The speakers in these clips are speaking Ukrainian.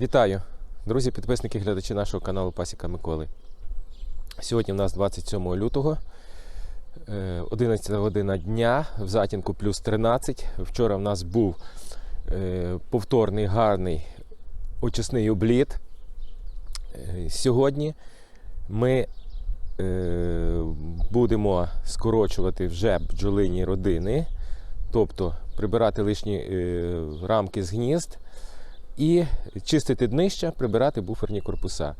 Вітаю, друзі, підписники, глядачі нашого каналу Пасіка Миколи. Сьогодні в нас 27 лютого, е, 11 година дня, в затінку плюс 13. Вчора в нас був е, повторний гарний очисний обліт. Е, Сьогодні ми е, будемо скорочувати вже бджолині родини, тобто прибирати лишні е, рамки з гнізд і чистити днища, прибирати буферні корпуса.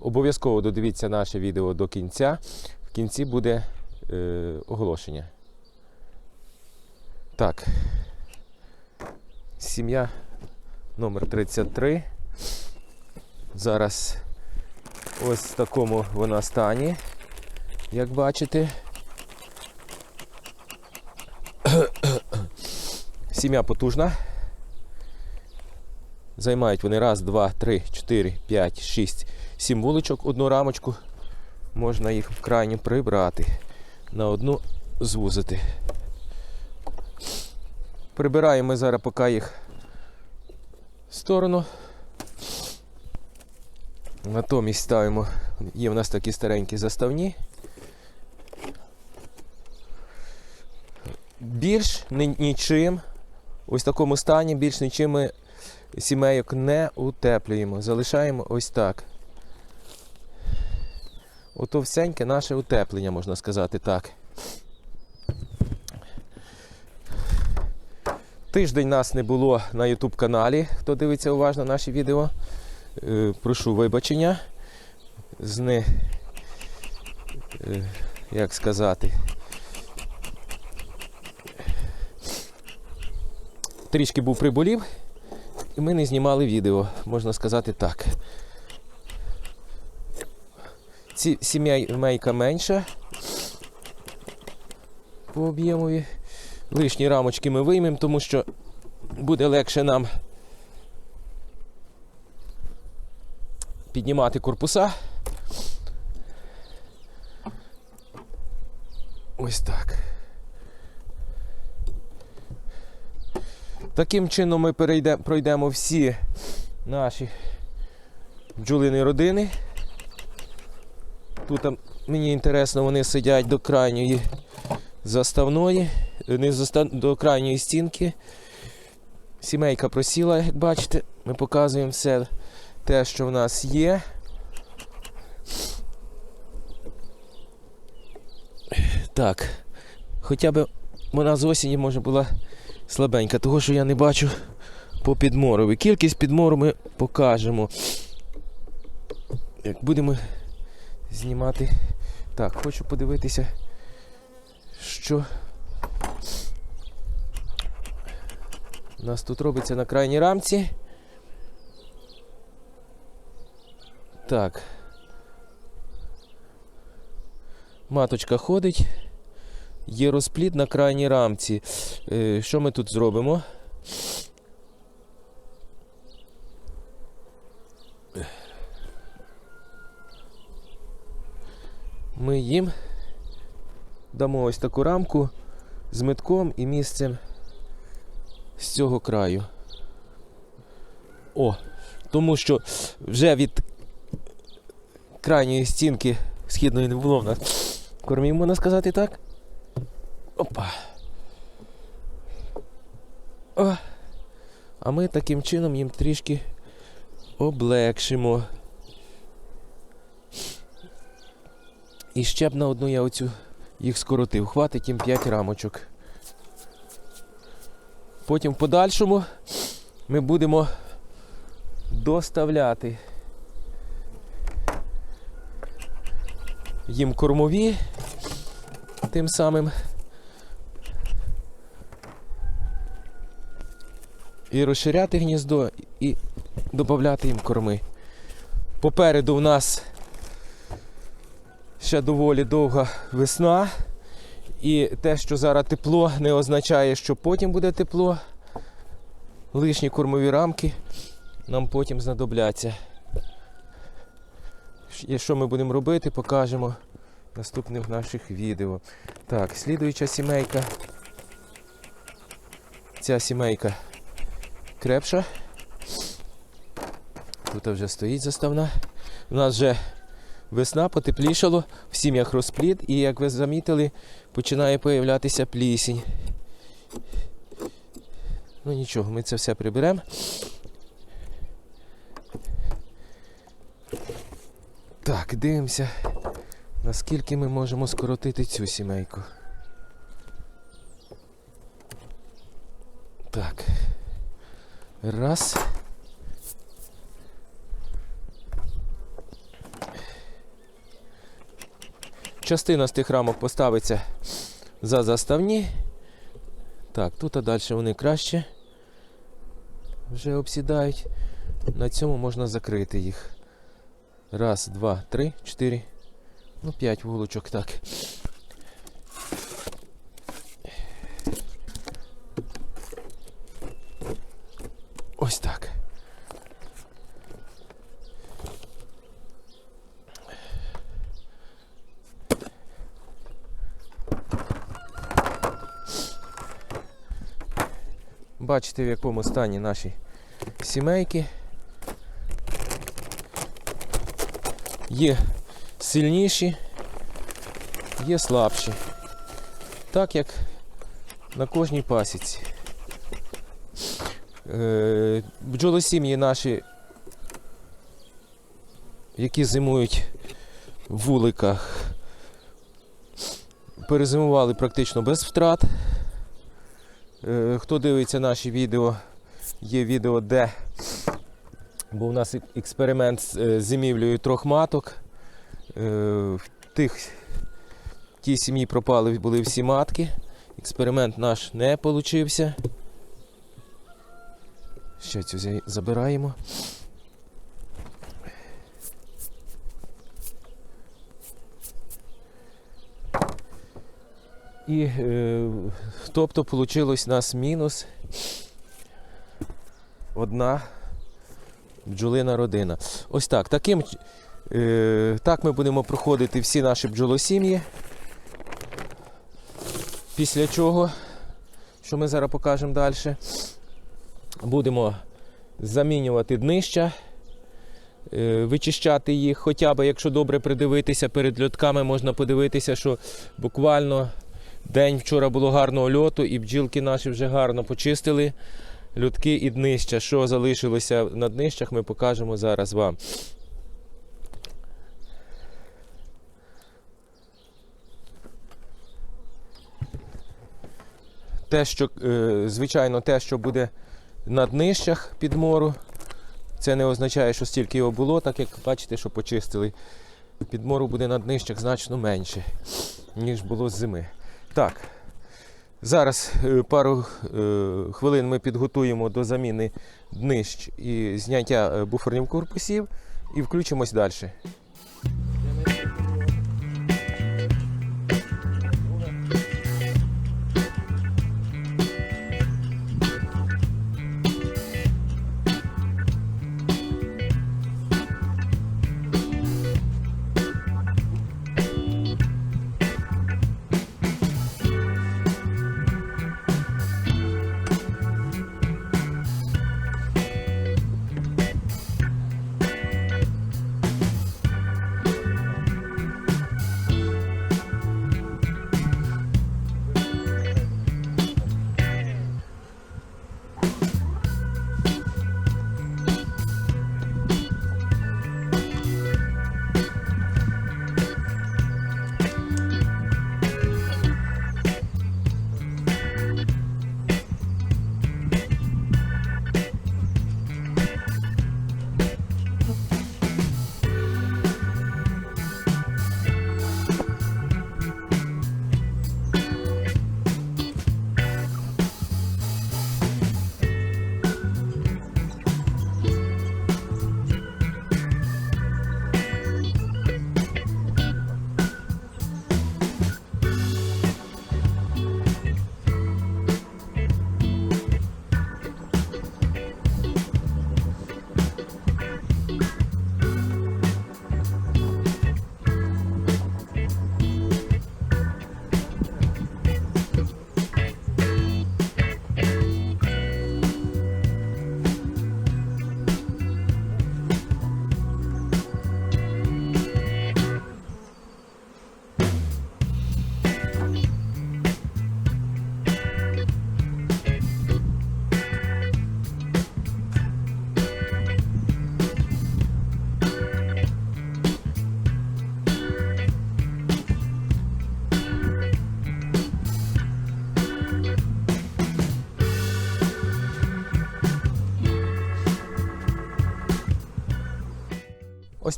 Обов'язково додивіться наше відео до кінця. В кінці буде е, оголошення. Так. Сім'я номер 33. Зараз ось в такому вона стані, як бачите. Сім'я потужна. Займають вони раз, два, три, чотири, п'ять, шість, сім вуличок, одну рамочку. Можна їх в крайню прибрати, на одну звузити. Прибираємо зараз поки їх в сторону. Натомість ставимо, є в нас такі старенькі заставні. Більш нічим, ось в такому стані, більш нічим ми сімейок не утеплюємо. Залишаємо ось так. Ото всеньке наше утеплення, можна сказати так. Тиждень нас не було на YouTube каналі. Хто дивиться уважно наші відео. Е, прошу вибачення. З не, е, як сказати. Трішки був приболів, ми не знімали відео, можна сказати так. Ці сімейка менша по об'ємові. Лишні рамочки ми виймемо, тому що буде легше нам піднімати корпуса. Ось так. Таким чином ми перейде, пройдемо всі наші бджолини родини. Тут а, мені інтересно, вони сидять до крайньої заставної, е, не застав, до крайньої стінки. Сімейка просіла, як бачите, ми показуємо все те, що в нас є. Так, хоча б вона з осені може була слабенька, того що я не бачу по підморові. Кількість підмору ми покажемо. Як будемо знімати. Так, хочу подивитися, що у нас тут робиться на крайній рамці. Так. Маточка ходить. Є розплід на крайній рамці. Е, Що ми тут зробимо? Ми їм дамо ось таку рамку з метком і місцем з цього краю. О, тому що вже від крайньої стінки східної не було в нас кормів, можна сказати так. Опа. О. А ми таким чином їм трішки облегшимо. І ще б на одну я оцю їх скоротив. Хватить їм 5 рамочок. Потім в подальшому ми будемо доставляти їм кормові тим самим. І розширяти гніздо і додати їм корми. Попереду в нас ще доволі довга весна. І те, що зараз тепло, не означає, що потім буде тепло. Лишні кормові рамки нам потім знадобляться. І що ми будемо робити, покажемо в наступних наших відео. Так, слідуюча сімейка. Ця сімейка крепша. Тут вже стоїть заставна. У нас вже весна потеплішало, в сім'ях розплід, і як ви замітили, починає появлятися плісінь. Ну нічого, ми це все приберемо. Так, дивимося, наскільки ми можемо скоротити цю сімейку. Так. Раз. Частина з тих рамок поставиться за заставні. Так, тут а далі вони краще вже обсідають. На цьому можна закрити їх. Раз, два, три, чотири. Ну, п'ять вулочок, так. Ось так. Бачите, в якому стані наші сімейки. Є сильніші, є слабші. Так як на кожній пасіці. Е, бджолосім'ї наші, які зимують в вуликах, перезимували практично без втрат. Е, Хто дивиться наші відео, є відео, де був у нас експеримент з е, зимівлею трьох маток. В тих тій сім'ї пропали були всі матки. Експеримент наш не получився. Ще цю забираємо. І е, тобто вийшло у нас мінус одна бджолина родина. Ось так. Таким, е, так ми будемо проходити всі наші бджолосім'ї. Після чого, що ми зараз покажемо далі, будемо замінювати днища, е, вичищати їх, хоча б, якщо добре придивитися, перед льотками можна подивитися, що буквально день вчора було гарного льоту, і бджілки наші вже гарно почистили льотки і днища. Що залишилося на днищах, ми покажемо зараз вам. Те, що, е, звичайно, те, що буде на днищах підмору, це не означає, що стільки його було, так як бачите, що почистили. Підмору буде на днищах значно менше, ніж було з зими. Так, зараз е, пару е, хвилин ми підготуємо до заміни днищ і зняття е, буферних корпусів і включимось далі.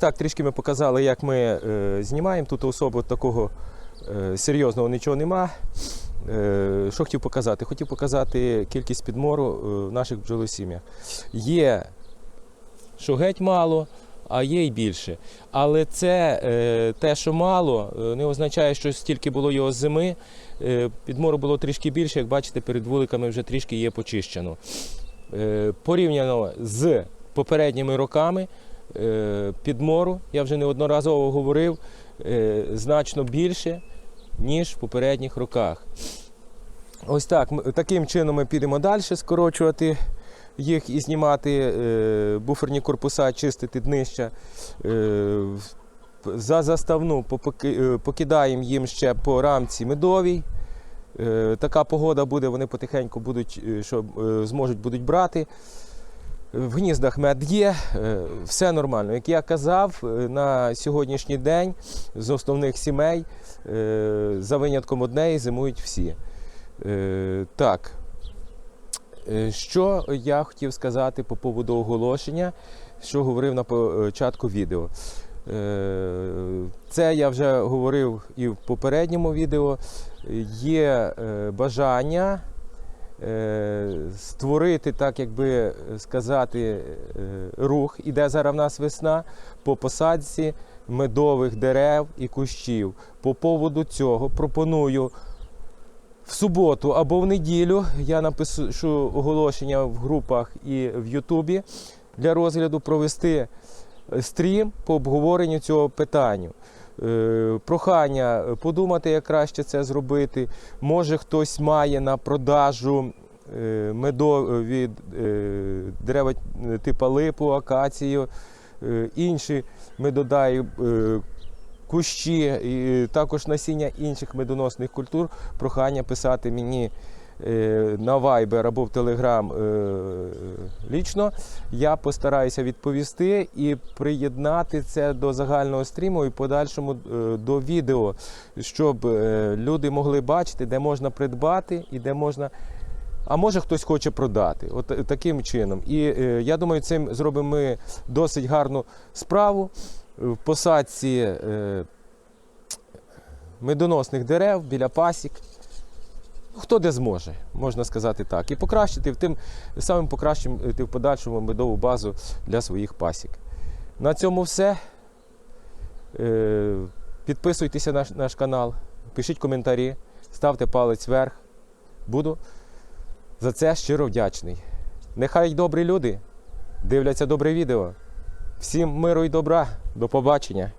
Так трішки ми показали, як ми е, знімаємо. Тут особо такого е, серйозного нічого нема. Е, що хотів показати? Хотів показати кількість підмору е, в наших бджолосім'ях. Є, що геть мало, а є й більше. Але це е, те, що мало, е, не означає, що стільки було його зими. Е, підмору було трішки більше, як бачите, перед вуликами вже трішки є почищено. Е, порівняно з попередніми роками підмору, я вже неодноразово говорив, е, значно більше, ніж в попередніх роках. Ось так, таким чином ми підемо далі скорочувати їх і знімати е, буферні корпуса, чистити днища. Е, за заставну е, покидаємо їм ще по рамці медовій. Е, Така погода буде, вони потихеньку будуть, е, що е, зможуть будуть брати. В гніздах мед є, е, все нормально. Як я казав, е, на сьогоднішній день з основних сімей, е, за винятком однеї, зимують всі. Так. Що я хотів сказати по поводу оголошення, що говорив на початку відео. Це я вже говорив і в попередньому відео. Є бажання створити, так якби сказати, е, рух, іде зараз в нас весна по посадці медових дерев і кущів. По поводу цього пропоную в суботу або в неділю я напишу оголошення в групах і в Ютубі для розгляду провести е, стрім по обговоренню цього питання. Е, Прохання подумати, як краще це зробити. Може, хтось має на продажу е, медові е, дерева типу липу, акацію, інші медодаї, кущі, і також насіння інших медоносних культур. Прохання писати мені на Viber або в Telegram лічно. Я постараюся відповісти і приєднати це до загального стріму і подальшому е, до відео, щоб е, люди могли бачити, де можна придбати і де можна. А може хтось хоче продати, от е, таким чином. І е, я думаю, цим зробимо ми досить гарну справу в посадці е, медоносних дерев біля пасік. Хто де зможе, можна сказати так. І покращити тим самим покращити в подальшому медову базу для своїх пасік. На цьому все. Е, Підписуйтеся на наш канал, пишіть коментарі, ставте палець вверх. Буду за це щиро вдячний. Нехай добрі люди дивляться добре відео. Всім миру і добра. До побачення.